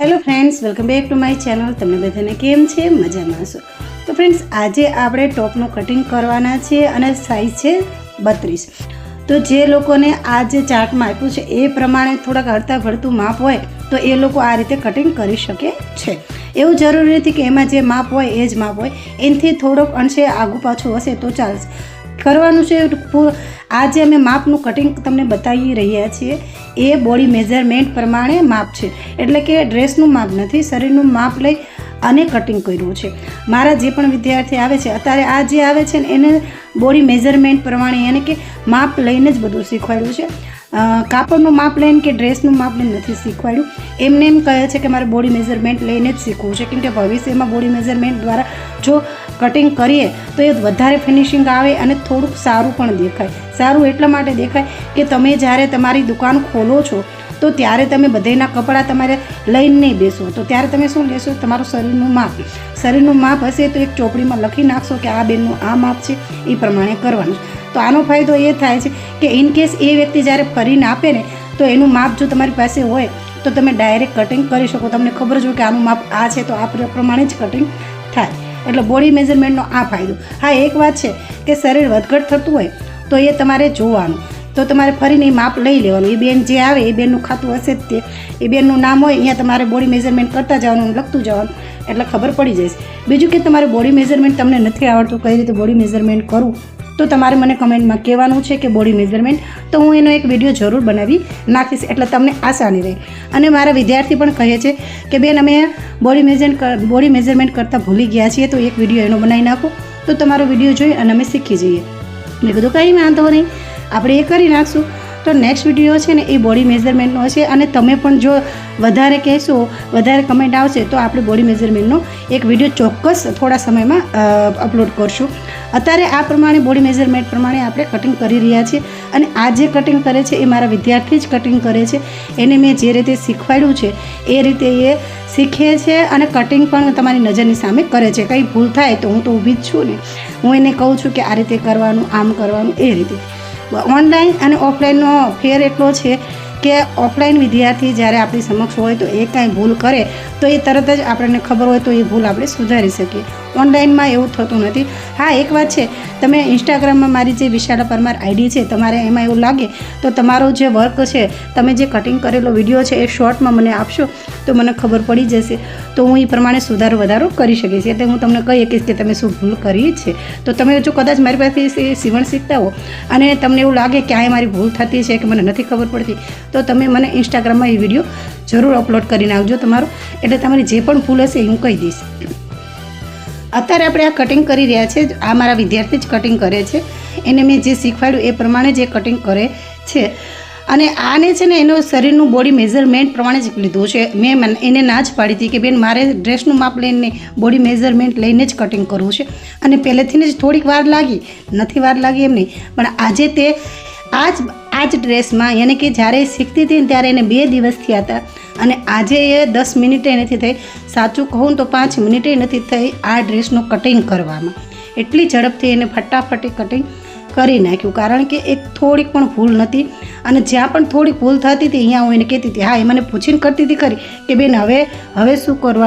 Hello friends welcome back to my channel તમને બધાને કેમ છે? મજામાં છો? તો ફ્રેન્ડ્સ આજે આપણે ટોપનું કટિંગ કરવાના છે અને સાઇઝ છે બત્રીસ. તો જે લોકોને આ જે ચાર્ટમાં આપ્યું છે, એ પ્રમાણે થોડાક હળતા ભળતું માપ હોય, તો એ લોકો આ રીતે કટિંગ કરી શકે છે. એવું જરૂરી નથી કે એમાં જે માપ હોય, એ જ માપ હોય. એનાથી થોડોક અંશે આગુ પાછું હશે તો ચાલશે. કરવાનું છે. આ જે અમે માપનું કટિંગ તમને બતાવી રહ્યા છીએ. એ બોડી મેઝરમેન્ટ પ્રમાણે માપ છે. એટલે કે ડ્રેસનું માપ નથી, શરીરનું માપ લઈ અને કટિંગ કર્યું છે. મારા જે પણ વિદ્યાર્થી આવે છે, અત્યારે આ જે આવે છે ને, એને બોડી મેઝરમેન્ટ પ્રમાણે એને કે માપ લઈને જ બધું શીખવાડ્યું છે. કાપડનું માપ લઈને કે ડ્રેસનું માપ લઈને નથી શીખવાડ્યું. એમને એમ કહે છે કે મારે બોડી મેઝરમેન્ટ લઈને જ શીખવું છે. કેમ કે ભવિષ્યમાં બોડી મેઝરમેન્ટ દ્વારા જો કટિંગ કરીએ તો એ વધારે ફિનિશિંગ આવે અને થોડુંક સારું પણ દેખાય. સારું એટલા માટે દેખાય કે તમે જ્યારે તમારી દુકાન ખોલો છો, તો ત્યારે તમે બધાના કપડાં તમારે લઈને નહીં બેસો. તો ત્યારે તમે શું લેશો? તમારું શરીરનું માપ. શરીરનું માપ હશે તો એક ચોપડીમાં લખી નાખશો કે આ બેનનું આ માપ છે. એ પ્રમાણે કરવાનું તો આનો ફાયદો એ થાય છે કે ઇન કેસ એ વ્યક્તિ જ્યારે ફરીને આપે ને, તો એનું માપ જો તમારી પાસે હોય, તો તમે ડાયરેક્ટ કટિંગ કરી શકો. તમને ખબર જ હોય કે આનું માપ આ છે, તો આ પ્રમાણે જ કટિંગ થાય. એટલે બોડી મેઝરમેન્ટનો આ ફાયદો. હા, એક વાત છે કે શરીર વધઘટ થતું હોય, તો એ તમારે જોવાનું. તો તમારે ફરીને માપ લઈ લેવાનું. એ બેન જે આવે, એ બેનનું ખાતું હશે જ તે. એ બેનનું નામ હોય, અહીંયા તમારે બોડી મેઝરમેન્ટ કરતા જવાનું લખતું જવાનું, એટલે ખબર પડી જશે. બીજું કે તમારે બોડી મેઝરમેન્ટ તમને નથી આવડતું, કઈ રીતે બોડી મેઝરમેન્ટ કરવું તો તમારે મને કમેન્ટમાં કહેવાનું છે કે બોડી મેઝરમેન્ટ, તો હું એનો એક વીડિયો જરૂર બનાવી નાખીશ, એટલે તમને આસાની રહે. અને મારા વિદ્યાર્થી પણ કહે છે કે, બેન, અમે બોડી મેઝર બોડી મેઝરમેન્ટ કરતાં ભૂલી ગયા છીએ, તો એક વીડિયો એનો બનાવી નાખો, તો તમારો વીડિયો જોઈ અને અમે શીખી જઈએ. મેં કીધું, કંઈ વાંધો નહીં, આપણે એ કરી નાખશું. તો નેક્સ્ટ વીડિયો છે ને એ બોડી મેઝરમેન્ટનો હશે અને તમે પણ જો વધારે કહેશો, વધારે કમેન્ટ આવશે તો આપણે બોડી મેઝરમેન્ટનો એક વીડિયો ચોક્કસ થોડા સમયમાં અપલોડ કરશું. અત્યારે આ પ્રમાણે બોડી મેઝરમેન્ટ પ્રમાણે આપણે કટિંગ કરી રહ્યા છીએ અને આ જે કટિંગ કરે છે એ મારા વિદ્યાર્થી જ કટિંગ કરે છે. એને મેં જે રીતે શીખવાડ્યું છે એ રીતે એ શીખે છે અને કટિંગ પણ તમારી નજરની સામે કરે છે. કંઈ ભૂલ થાય તો હું તો ઊભી જ છું ને. હું એને કહું છું કે આ રીતે કરવાનું, આમ કરવાનું, એ રીતે. ઓનલાઈન અને ઓફલાઈનનો ફેર એટલો છે કે ઓફલાઈન વિદ્યાર્થી જ્યારે આપણી સમક્ષ હોય તો એ કાંઈ ભૂલ કરે, તો એ તરત જ આપણને ખબર હોય તો એ ભૂલ આપણે સુધારી શકીએ. ઓનલાઈનમાં એવું થતું નથી. હા, એક વાત છે. તમે ઇન્સ્ટાગ્રામમાં મારી જે વિશાળા પરમાર આઈડી છે, તમારે એમાં એવું લાગે, તો તમારો જે વર્ક છે, તમે જે કટિંગ કરેલો વીડિયો છે, એ શોર્ટમાં મને આપશો? તો મને ખબર પડી જશે. તો હું એ પ્રમાણે સુધારો વધારો કરી શકીશ એટલે હું તમને કહી શકીશ કે તમે શું ભૂલ કરી છે. તો તમે જો કદાચ મારી પાસે સીવણ શીખતા હો અને તમને એવું લાગે કે આ મારી ભૂલ થતી છે કે મને નથી ખબર પડતી તો તમે મને ઇન્સ્ટાગ્રામમાં એ વીડિયો જરૂર અપલોડ કરીને આવજો તમારો. એટલે તમારી જે પણ ભૂલ હશે એ હું કહી દઈશ. અત્યારે આપણે આ કટિંગ કરી રહ્યા છે. આ મારા વિદ્યાર્થી જ કટિંગ કરે છે. એને મેં જે શીખવાડ્યું એ પ્રમાણે જ એ કટિંગ કરે છે. અને આને છે ને એનું શરીરનું બોડી મેઝરમેન્ટ પ્રમાણે જ લીધું છે. મેં એને ના જ પાડી હતી કે બેન મારે ડ્રેસનું માપ લઈને બોડી મેઝરમેન્ટ લઈને જ કટિંગ કરવું છે. અને પહેલેથી જ થોડીક વાર લાગી. નથી વાર લાગી એમ નહીં. પણ આજે તે આ જ આ જ ડ્રેસમાં યાની કે જ્યારે શીખતી હતી ત્યારે એને બે દિવસ થયા હતા. અને આજે એ દસ મિનિટે નથી થઈ. સાચું કહું તો પાંચ મિનિટે નથી થઈ આ ડ્રેસનું કટિંગ કરવામાં. એટલી ઝડપથી એને ફટાફટી કટિંગ કરી નાખ્યું. કારણ કે એક થોડીક પણ ભૂલ નથી. અને જ્યાં પણ થોડીક ભૂલ થતી હતી, અહીંયા હું એને કહેતી હતી, હા, એ મને પૂછીને કરતી હતી ખરી કે બેન, હવે હવે શું કરવા